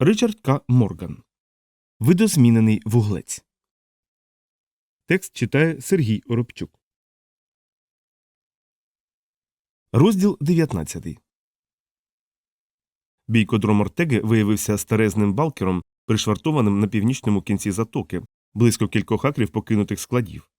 Ричард К. Морган. Видозмінений вуглець. Текст читає Сергій Оробчук. Розділ 19. Бійкодром Ортеги виявився старезним балкером, пришвартованим на північному кінці затоки, близько кількох акрів покинутих складів.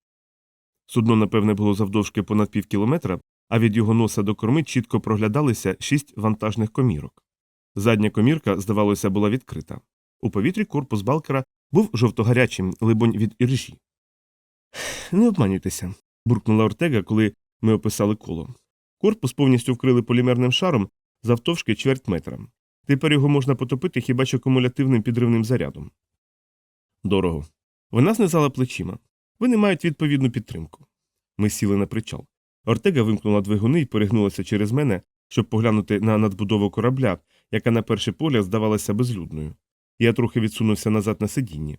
Судно, напевне, було завдовжки понад пів кілометра, а від його носа до корми чітко проглядалися шість вантажних комірок. Задня комірка, здавалося, була відкрита. У повітрі корпус балкера був жовтогарячим, либонь від іржі. Не обманюйтеся, буркнула Ортега, коли ми описали коло. Корпус повністю вкрили полімерним шаром завтовшки чверть метра. Тепер його можна потопити хіба що кумулятивним підривним зарядом. Дорого. Вона знизала плечима. Вони мають відповідну підтримку. Ми сіли на причал. Ортега вимкнула двигуни і перегнулася через мене, щоб поглянути на надбудову корабля, яка на перший погляд здавалася безлюдною. Я трохи відсунувся назад на сидінні.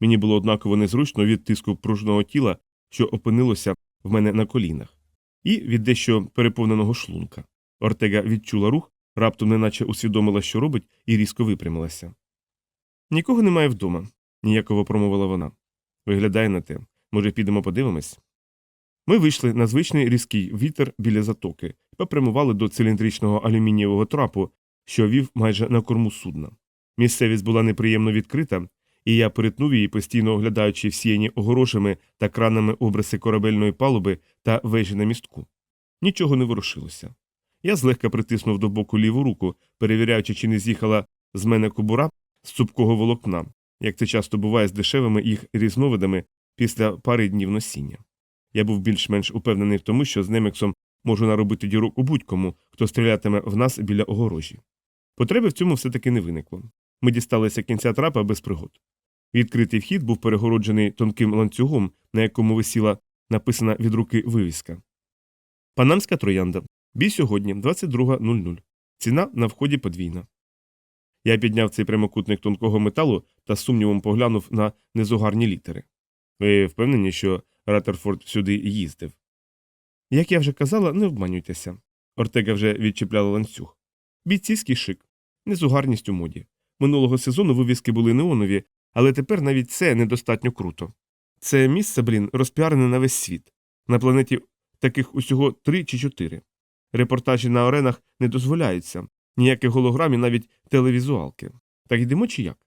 Мені було однаково незручно від тиску пружного тіла, що опинилося в мене на колінах, і від дещо переповненого шлунка. Ортега відчула рух, раптом неначе усвідомила, що робить, і різко випрямилася. Нікого немає вдома, ніяково промовила вона. Виглядає на те. Може, підемо подивимось? Ми вийшли на звичний різкий вітер біля затоки і попрямували до циліндричного алюмінієвого трапу, що вів майже на корму судна. Місцевість була неприємно відкрита, і я перетнув її, постійно оглядаючи всіяні огорошами та кранами обриси корабельної палуби та вежі на містку. Нічого не ворушилося. Я злегка притиснув до боку ліву руку, перевіряючи, чи не з'їхала з мене кобура з цупкого волокна, як це часто буває з дешевими їх різновидами після пари днів носіння. Я був більш-менш упевнений в тому, що з Немексом можу наробити дірок у будь-кому, хто стрілятиме в нас біля огорожі. Потреби в цьому все таки не виникло. Ми дісталися кінця трапа без пригод. Відкритий вхід був перегороджений тонким ланцюгом, на якому висіла написана від руки вивіска. Панамська троянда. Бій сьогодні 22.00. Ціна на вході подвійна. Я підняв цей прямокутник тонкого металу та з сумнівом поглянув на незугарні літери. Ви впевнені, що Раттерфорд сюди їздив? Як я вже казала, не обманюйтеся. Ортега вже відчіпляла ланцюг. Бійцівський шик, незугарність у моді. Минулого сезону вивіски були неонові, але тепер навіть це недостатньо круто. Це місце, блін, розпіарене на весь світ. На планеті таких усього три чи чотири. Репортажі на аренах не дозволяються, ніяких голограм і навіть телевізуалки. Так йдемо чи як?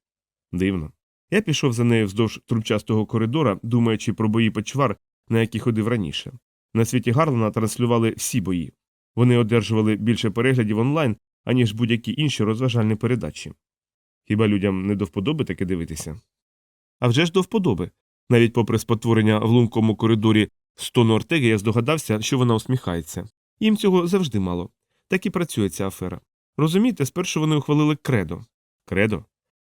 Дивно. Я пішов за нею вздовж трубчастого коридора, думаючи про бої почвар, на які ходив раніше. На світі Гарлана транслювали всі бої. Вони одержували більше переглядів онлайн, аніж будь-які інші розважальні передачі. Хіба людям не до вподоби таке дивитися? А вже ж до вподоби. Навіть попри спотворення в лункому коридорі стону Ортеги, я здогадався, що вона усміхається. Їм цього завжди мало. Так і працює ця афера. Розумієте, спершу вони ухвалили кредо. Кредо?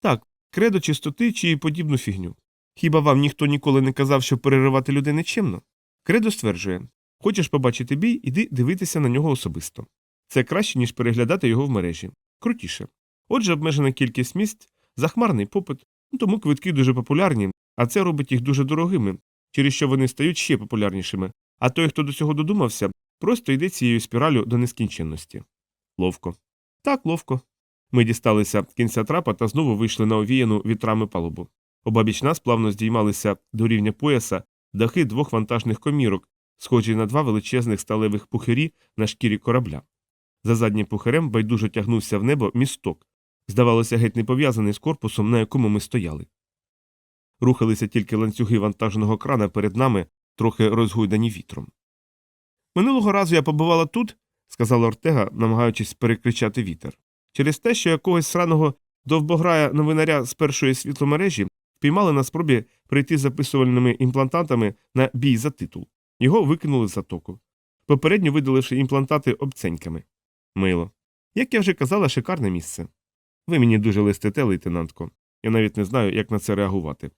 Так, кредо чистоти чи подібну фігню. Хіба вам ніхто ніколи не казав, що переривати людей нечемно? Кредо стверджує хочеш побачити бій, іди дивитися на нього особисто. Це краще, ніж переглядати його в мережі. Крутіше. Отже, обмежена кількість місць, захмарний попит, ну, тому квитки дуже популярні, а це робить їх дуже дорогими, через що вони стають ще популярнішими. А той, хто до цього додумався, просто йде цією спіралю до нескінченності. Ловко. Так, ловко. Ми дісталися кінця трапа та знову вийшли на овіяну вітрами палубу. Обабіч нас плавно здіймалися до рівня пояса дахи двох вантажних комірок, схожі на два величезних сталевих пухирі на шкірі корабля. За заднім пухарем байдуже тягнувся в небо місток, здавалося, геть не пов'язаний з корпусом, на якому ми стояли. Рухалися тільки ланцюги вантажного крана перед нами, трохи розгойдані вітром. Минулого разу я побувала тут, сказала Ортега, намагаючись перекричати вітер. Через те, що якогось сраного довбограя новинаря з першої світломережі впіймали на спробі прийти записувальними імплантантами на бій за титул. Його викинули з затоку, попередньо видаливши імплантати обценьками. Мило. Як я вже казала, шикарне місце. Ви мені дуже листите, лейтенантко. Я навіть не знаю, як на це реагувати.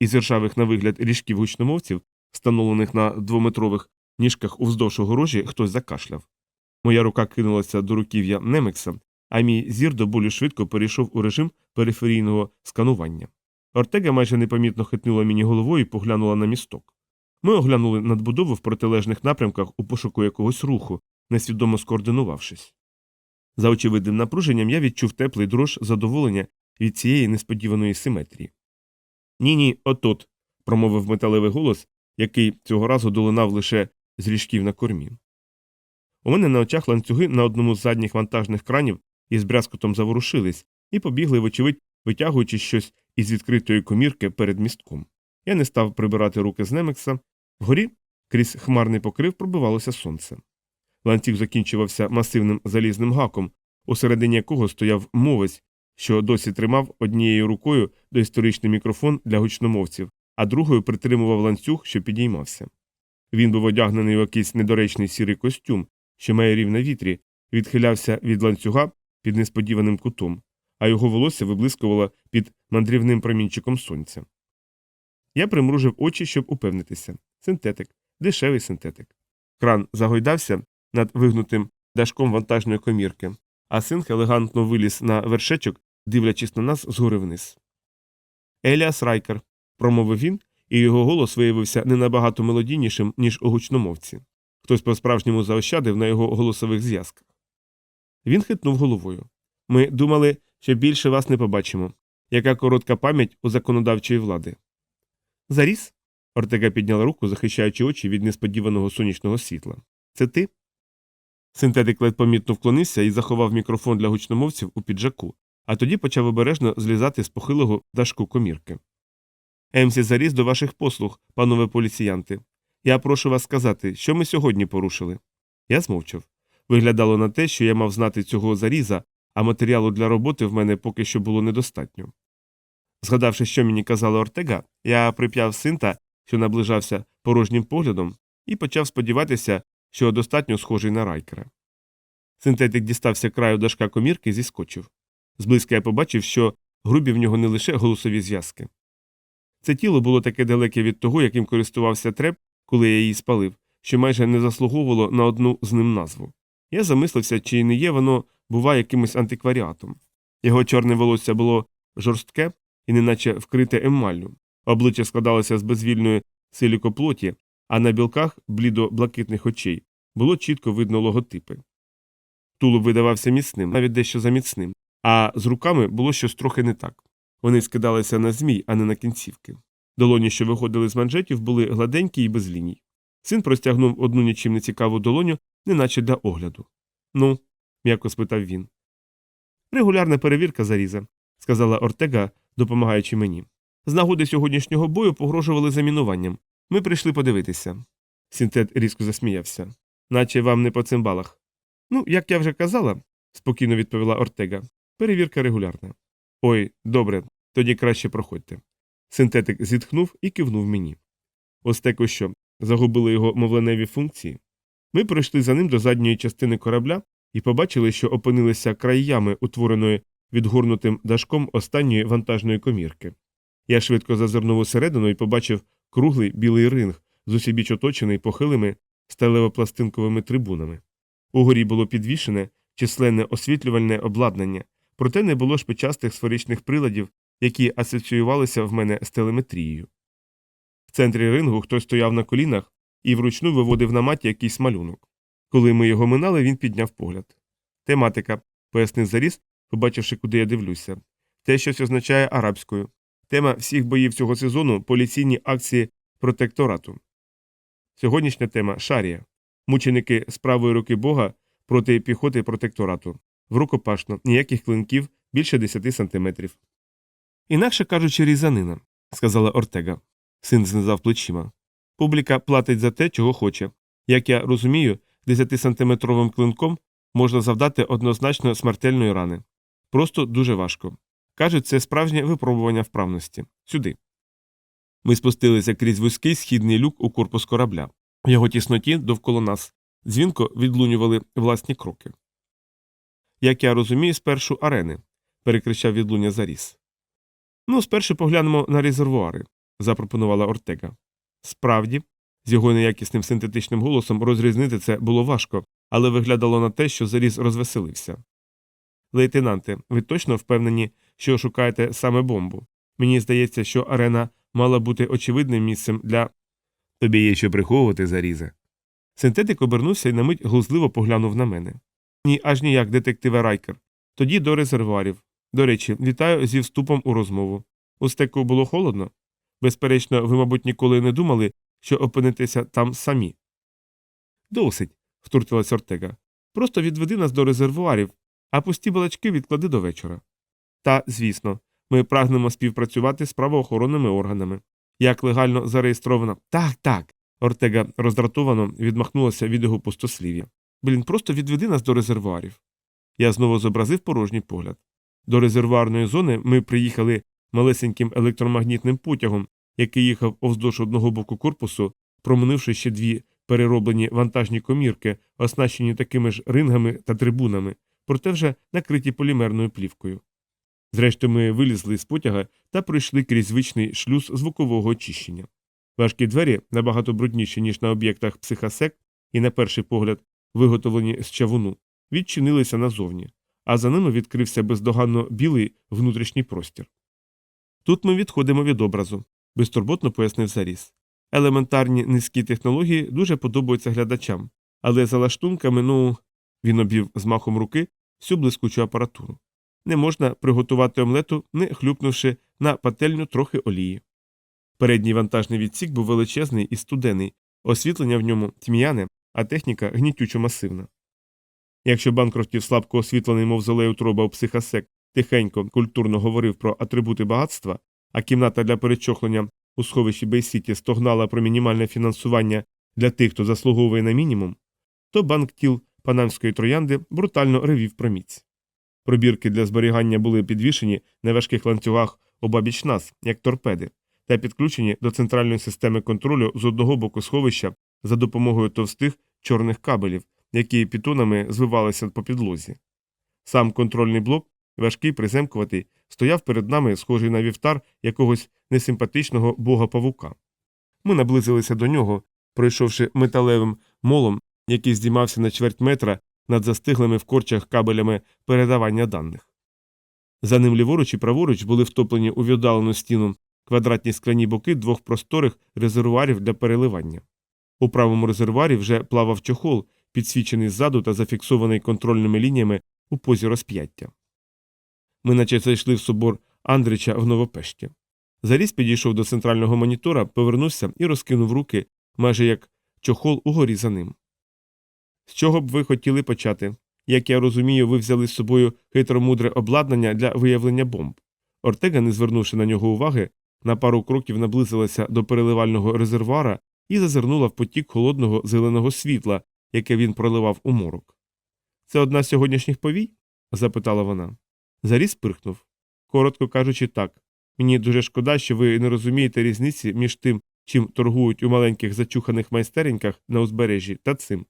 Із ржавих на вигляд ріжків гучномовців, встановлених на двометрових ніжках уздовж огорожі, хтось закашляв. Моя рука кинулася до руків'я Немекса, а мій зір до болю швидко перейшов у режим периферійного сканування. Ортега майже непомітно хитнула мені головою і поглянула на місток. Ми оглянули надбудову в протилежних напрямках у пошуку якогось руху, несвідомо скоординувавшись. За очевидним напруженням я відчув теплий дрож задоволення від цієї несподіваної симетрії. Ні, ні, отут, промовив металевий голос, який цього разу долинав лише з ріжків на кормі. У мене на очах ланцюги на одному з задніх вантажних кранів із брязкотом заворушились і побігли, вочевидь, витягуючи щось із відкритої комірки перед містком. Я не став прибирати руки з Немекса. Вгорі крізь хмарний покрив пробивалося сонце. Ланцюг закінчувався масивним залізним гаком, усередині якого стояв мовець, що досі тримав однією рукою доісторичний мікрофон для гучномовців, а другою притримував ланцюг, що підіймався. Він був одягнений у якийсь недоречний сірий костюм, що має рів на вітрі, відхилявся від ланцюга під несподіваним кутом, а його волосся виблискувало під мандрівним промінчиком сонця. Я примружив очі, щоб упевнитися. Синтетик, дешевий синтетик. Кран загойдався над вигнутим дашком вантажної комірки, а синх елегантно виліз на вершечок, дивлячись на нас згори вниз. Еліас Райкер, промовив він, і його голос виявився не набагато мелодійнішим, ніж у гучномовці. Хтось по-справжньому заощадив на його голосових зв'язках. Він хитнув головою. Ми думали, що більше вас не побачимо. Яка коротка пам'ять у законодавчої влади. Заріс? Ортега підняла руку, захищаючи очі від несподіваного сонячного світла. Це ти? Синтетик ледь помітно вклонився і заховав мікрофон для гучномовців у піджаку, а тоді почав обережно злізати з похилого дашку комірки. Емсі заріс до ваших послуг, панове поліціянти. Я прошу вас сказати, що ми сьогодні порушили. Я змовчав. Виглядало на те, що я мав знати цього заріза, а матеріалу для роботи в мене поки що було недостатньо. Згадавши, що мені казала Ортега, я прип'яв синта, що наближався порожнім поглядом, і почав сподіватися, що достатньо схожий на райкера. Синтетик дістався краю дашка комірки і зіскочив. Зблизька я побачив, що грубі в нього не лише голосові зв'язки. Це тіло було таке далеке від того, яким користувався треп, коли я її спалив, що майже не заслуговувало на одну з ним назву. Я замислився, чи не є воно, бува, якимось антикваріатом. Його чорне волосся було жорстке і неначе вкрите емаллю, обличчя складалося з безвільної силікоплоті, а на білках блідо-блакитних очей було чітко видно логотипи. Тулуб видавався міцним, навіть дещо заміцним, а з руками було щось трохи не так. Вони скидалися на змій, а не на кінцівки. Долоні, що виходили з манжетів, були гладенькі і без ліній. Син простягнув одну нічим не цікаву долоню, неначе для огляду. Ну, м'яко спитав він. Регулярна перевірка заріза, сказала Ортега, допомагаючи мені. З нагоди сьогоднішнього бою погрожували замінуванням. Ми прийшли подивитися. Сінтет різко засміявся. Наче вам не по цимбалах. Ну, як я вже казала, спокійно відповіла Ортега. Перевірка регулярна. Ой, добре, тоді краще проходьте. Синтетик зітхнув і кивнув мені. Остеко що, загубили його мовленеві функції. Ми пройшли за ним до задньої частини корабля і побачили, що опинилися край ями, утвореної відгорнутим дашком останньої вантажної комірки. Я швидко зазирнув усередину і побачив круглий білий ринг, зусібіч оточений похилими сталево-пластинковими трибунами. Угорі було підвішене численне освітлювальне обладнання, проте не було шпичастих сферичних приладів, які асоціювалися в мене з телеметрією. В центрі рингу хтось стояв на колінах і вручну виводив на маті якийсь малюнок. Коли ми його минали, він підняв погляд. Тематика, пояснив заріс, побачивши, куди я дивлюся. Те щось означає арабською. Тема всіх боїв цього сезону поліційні акції протекторату. Сьогоднішня тема шарія. Мученики з правої руки Бога проти піхоти протекторату. В рукопашно, ніяких клинків більше 10 сантиметрів. Інакше кажучи, різанина, сказала Ортега. Син знизав плечима. Публіка платить за те, чого хоче. Як я розумію, 10-сантиметровим клинком можна завдати однозначно смертельної рани. Просто дуже важко. Кажуть, це справжнє випробування вправності. Сюди. Ми спустилися крізь вузький східний люк у корпус корабля. В його тісноті довкола нас дзвінко відлунювали власні кроки. Як я розумію, спершу арени, перекричав відлуння заріс. Ну, спершу поглянемо на резервуари, запропонувала Ортега. Справді, з його неякісним синтетичним голосом розрізнити це було важко, але виглядало на те, що заріз розвеселився. Лейтенанте, ви точно впевнені, що шукаєте саме бомбу? Мені здається, що арена мала бути очевидним місцем для. Тобі є що приховувати, зарізе. Синтетик обернувся і на мить глузливо поглянув на мене. Ні, аж ніяк, детективе Райкер. Тоді до резервуарів. До речі, вітаю зі вступом у розмову. У стеку було холодно? Безперечно, ви, мабуть, ніколи не думали, що опинитеся там самі. Досить, втрутилась Ортега. Просто відведи нас до резервуарів, а пусті балачки відклади до вечора. Та, звісно, ми прагнемо співпрацювати з правоохоронними органами. Як легально зареєстровано. Так, так. Ортега роздратовано відмахнулася від його пустослів'я. Блін, просто відведи нас до резервуарів. Я знову зобразив порожній погляд. До резервуарної зони ми приїхали малесеньким електромагнітним потягом, який їхав овздовж одного боку корпусу, проминивши ще дві перероблені вантажні комірки, оснащені такими ж рингами та трибунами, проте вже накриті полімерною плівкою. Зрештою, ми вилізли з потяга та пройшли крізь звичний шлюз звукового очищення. Важкі двері, набагато брудніші, ніж на об'єктах психосек, і, на перший погляд, виготовлені з чавуну, відчинилися назовні, а за ними відкрився бездоганно білий внутрішній простір. Тут ми відходимо від образу, безтурботно пояснив Заріс. Елементарні низькі технології дуже подобаються глядачам, але за лаштунками, ну, він обів з махом руки всю блискучу апаратуру. Не можна приготувати омлету, не хлюпнувши на пательню трохи олії. Передній вантажний відсік був величезний і студений, освітлення в ньому тьмяне, а техніка гнітючо масивна. Якщо Банкрофтів слабко освітлений мовзолей утроба у психосек тихенько, культурно говорив про атрибути багатства, а кімната для перечохлення у сховищі Бейсіті стогнала про мінімальне фінансування для тих, хто заслуговує на мінімум, то банк тіл панамської троянди брутально ревів про міць. Пробірки для зберігання були підвішені на важких ланцюгах обабіч нас, як торпеди, та підключені до центральної системи контролю з одного боку сховища за допомогою товстих чорних кабелів, які пітонами звивалися по підлозі. Сам контрольний блок, важкий приземкуватий, стояв перед нами, схожий на вівтар якогось несимпатичного бога павука. Ми наблизилися до нього, пройшовши металевим молом, який здіймався на чверть метра над застиглими в корчах кабелями передавання даних. За ним ліворуч і праворуч були втоплені у віддалену стіну квадратні скляні боки двох просторих резервуарів для переливання. У правому резервуарі вже плавав чохол, підсвічений ззаду та зафіксований контрольними лініями у позі розп'яття. Ми наче зайшли в собор Андрича в Новопешті. Заріс підійшов до центрального монітора, повернувся і розкинув руки, майже як чохол угорі за ним. З чого б ви хотіли почати? Як я розумію, ви взяли з собою хитромудре обладнання для виявлення бомб. Ортега, не звернувши на нього уваги, на пару кроків наблизилася до переливального резервуара і зазирнула в потік холодного зеленого світла, яке він проливав у морок. Це одна з сьогоднішніх повій? запитала вона. Заріс пирхнув. Коротко кажучи, так. Мені дуже шкода, що ви не розумієте різниці між тим, чим торгують у маленьких зачуханих майстереньках на узбережжі, та цим.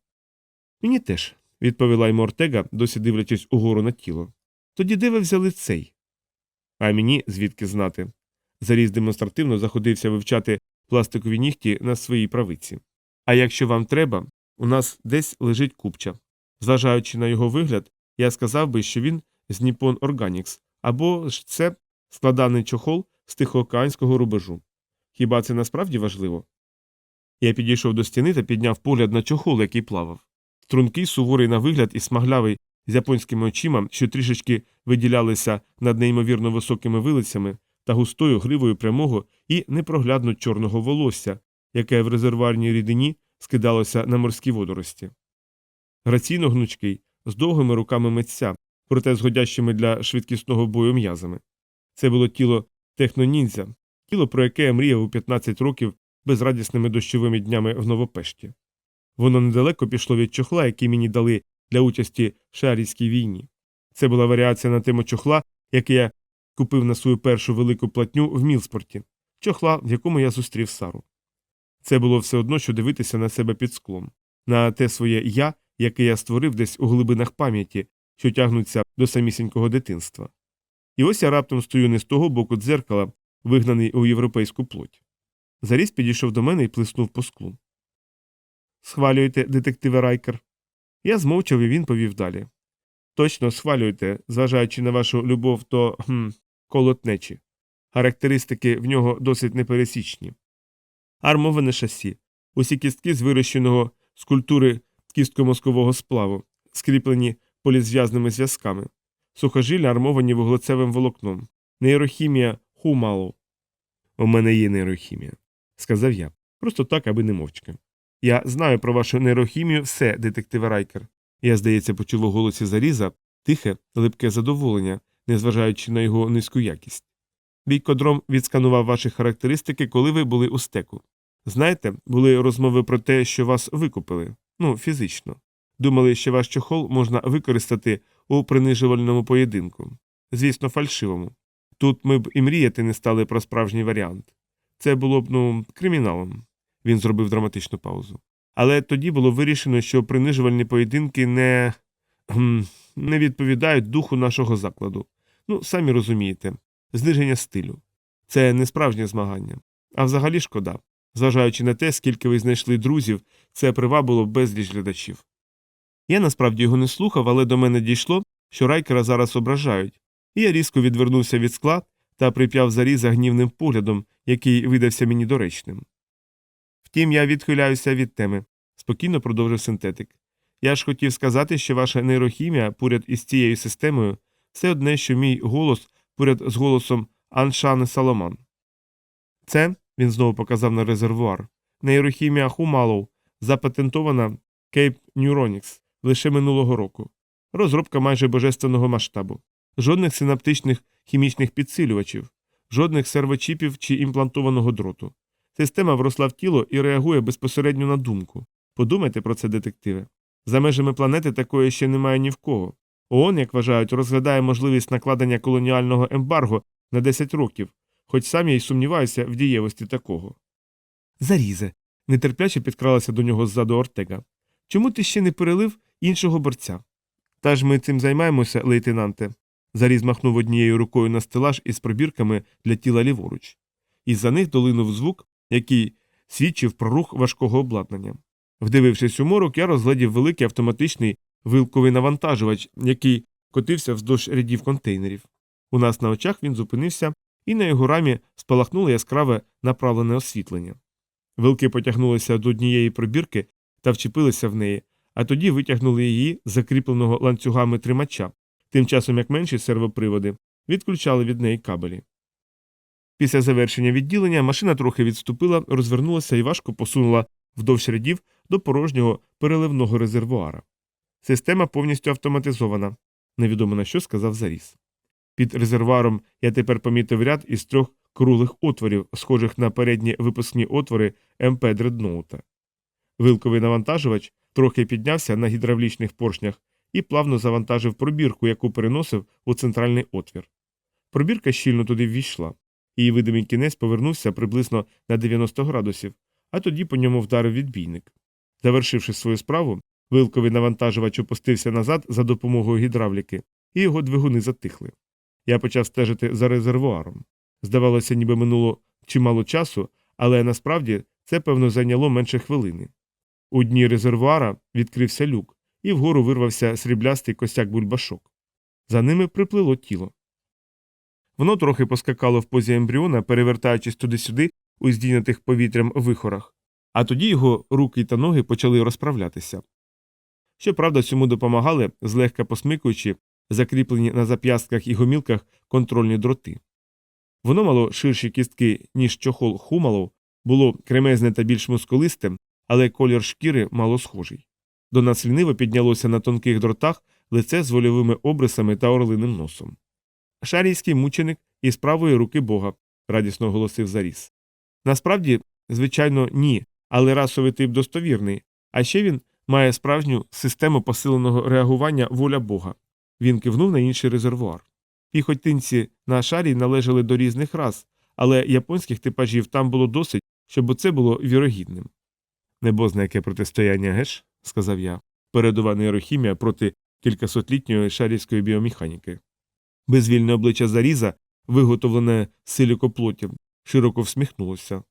Мені теж, відповіла йому Ортега, досі дивлячись угору на тіло. Тоді де ви взяли цей? А мені звідки знати. Заріз демонстративно заходився вивчати пластикові нігті на своїй правиці. А якщо вам треба, у нас десь лежить купча. Зважаючи на його вигляд, я сказав би, що він з Nippon Organics, або ж це складаний чохол з тихоокеанського рубежу. Хіба це насправді важливо? Я підійшов до стіни та підняв погляд на чохол, який плавав. Стрункий, суворий на вигляд і смаглявий з японськими очима, що трішечки виділялися над неймовірно високими вилицями та густою гривою прямого і непроглядно чорного волосся, яке в резервуарній рідині скидалося на морські водорості. Граційно гнучкий, з довгими руками митця, проте з годящими для швидкісного бою м'язами. Це було тіло техноніндзя, тіло, про яке я мріяв у 15 років безрадісними дощовими днями в Новопешті. Воно недалеко пішло від чохла, який мені дали для участі в шарійській війні. Це була варіація на тему чохла, який я купив на свою першу велику платню в Мілспорті, чохла, в якому я зустрів Сару. Це було все одно, що дивитися на себе під склом, на те своє я, яке я створив десь у глибинах пам'яті, що тягнуться до самісінького дитинства. І ось я раптом стою не з того боку дзеркала, вигнаний у європейську плоть. Заріс підійшов до мене і плеснув по склу. Схвалюєте, детективе Райкер? Я змовчав і він повів далі. Точно схвалюєте, зважаючи на вашу любов до хм, колотнечі. Характеристики в нього досить непересічні. Армоване шасі, усі кістки з вирощеного з культури кістко-мозкового сплаву, скріплені полізв'язними зв'язками, сухожилля армовані вуглецевим волокном, нейрохімія хумалу. У мене є нейрохімія, сказав я, просто так, аби не мовчки. Я знаю про вашу нейрохімію все, детективе Райкер. Я, здається, почув у голосі заріза тихе, липке задоволення, незважаючи на його низьку якість. Бійкодром відсканував ваші характеристики, коли ви були у стеку. Знаєте, були розмови про те, що вас викупили, ну, фізично. Думали, що ваш чохол можна використати у принижувальному поєдинку. Звісно, фальшивому. Тут ми б і мріяти не стали про справжній варіант. Це було б, ну, криміналом. Він зробив драматичну паузу. Але тоді було вирішено, що принижувальні поєдинки не. Не відповідають духу нашого закладу. Ну, самі розумієте, зниження стилю. Це не справжнє змагання. А взагалі шкода. Зважаючи на те, скільки ви знайшли друзів, це привабило безліч глядачів. Я насправді його не слухав, але до мене дійшло, що райкера зараз ображають, і я різко відвернувся від скла та прип'яв заріза гнівним поглядом, який видався мені доречним. Втім, я відхиляюся від теми, спокійно продовжив синтетик. Я ж хотів сказати, що ваша нейрохімія поряд із цією системою все одне, що мій голос поряд з голосом Аншани Саломан. Це, він знову показав на резервуар, нейрохімія Хумалоу, запатентована Cape Neuronics лише минулого року. Розробка майже божественного масштабу. Жодних синаптичних хімічних підсилювачів, жодних сервочіпів чи імплантованого дроту. Система вросла в тіло і реагує безпосередньо на думку. Подумайте про це, детективи. За межами планети такої ще немає ні в кого. ООН, як вважають, розглядає можливість накладення колоніального ембарго на 10 років, хоч сам я й сумніваюся в дієвості такого. Зарізе. нетерпляче підкралася до нього ззаду Ортега. Чому ти ще не перелив іншого борця? Та ж ми цим займаємося, лейтенанте. Заріз махнув однією рукою на стелаж із пробірками для тіла ліворуч. Із за них долинув звук, який свідчив про рух важкого обладнання. Вдивившись у морок, я розглядів великий автоматичний вилковий навантажувач, який котився вздовж рядів контейнерів. У нас на очах він зупинився, і на його рамі спалахнуло яскраве направлене освітлення. Вилки потягнулися до однієї пробірки та вчепилися в неї, а тоді витягнули її з закріпленого ланцюгами тримача, тим часом як менші сервоприводи відключали від неї кабелі. Після завершення відділення машина трохи відступила, розвернулася і важко посунула вдовж рядів до порожнього переливного резервуара. Система повністю автоматизована, невідомо на що сказав Заріс. Під резервуаром я тепер помітив ряд із трьох круглих отворів, схожих на передні випускні отвори МП дредноута. Вилковий навантажувач трохи піднявся на гідравлічних поршнях і плавно завантажив пробірку, яку переносив у центральний отвір. Пробірка щільно туди ввійшла. Її видимий кінець повернувся приблизно на 90 градусів, а тоді по ньому вдарив відбійник. Завершивши свою справу, вилковий навантажувач опустився назад за допомогою гідравліки, і його двигуни затихли. Я почав стежити за резервуаром. Здавалося, ніби минуло чимало часу, але насправді це, певно, зайняло менше хвилини. У дні резервуара відкрився люк, і вгору вирвався сріблястий костяк бульбашок. За ними приплило тіло. Воно трохи поскакало в позі ембріона, перевертаючись туди-сюди у здійнятих повітрям вихорах, а тоді його руки та ноги почали розправлятися. Щоправда, цьому допомагали, злегка посмикуючи, закріплені на зап'ястках і гомілках контрольні дроти. Воно мало ширші кістки, ніж чохол хумалов, було кремезне та більш мускулисте, але колір шкіри мало схожий. До нас ліниво піднялося на тонких дротах лице з вольовими обрисами та орлиним носом. Шарійський мученик із правої руки Бога, радісно оголосив Заріс. Насправді, звичайно, ні, але расовий тип достовірний, а ще він має справжню систему посиленого реагування воля Бога. Він кивнув на інший резервуар. Піхотинці на шарі належали до різних рас, але японських типажів там було досить, щоб це було вірогідним. Небозна яке протистояння геш, сказав я, передова нейрохімія проти кількасотлітньої шарівської біомеханіки. Безвільне обличчя заріза, виготовлене з силікоплоті, широко всміхнулося.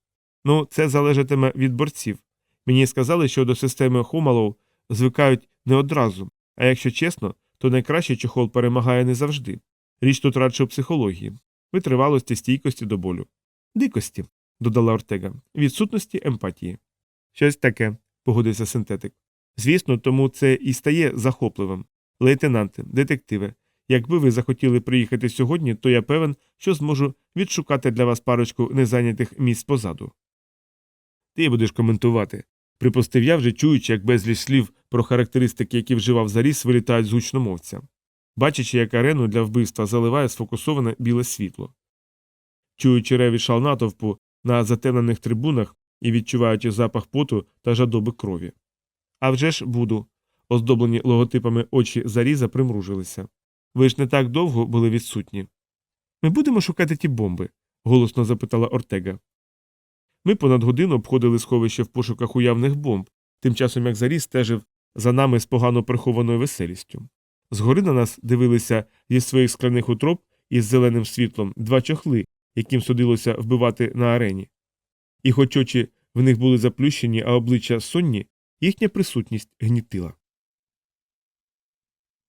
Ну, це залежатиме від борців. Мені сказали, що до системи Хумалов звикають не одразу, а якщо чесно, то найкращий чохол перемагає не завжди. Річ тут радше у психології, витривалості, стійкості до болю. Дикості, додала Ортега, відсутності емпатії. Щось таке, погодився синтетик. Звісно, тому це і стає захопливим. Лейтенанте, детективе, якби ви захотіли приїхати сьогодні, то я певен, що зможу відшукати для вас парочку незайнятих місць позаду. Ти будеш коментувати. Припустив я вже чуючи, як безліч слів про характеристики, які вживав заріс, вилітають з гучномовця, бачачи, як арену для вбивства заливає сфокусоване біле світло. Чуючи реві шал натовпу на затемнених трибунах і відчуваючи запах поту та жадоби крові. А вже ж буду. Оздоблені логотипами очі заріза примружилися. Ви ж не так довго були відсутні. Ми будемо шукати ті бомби? голосно запитала Ортега. Ми понад годину обходили сховище в пошуках уявних бомб, тим часом як заріз стежив за нами з погано прихованою веселістю. Згори на нас дивилися зі своїх скляних утроб із зеленим світлом два чохли, яким судилося вбивати на арені. І хоч очі в них були заплющені, а обличчя сонні, їхня присутність гнітила.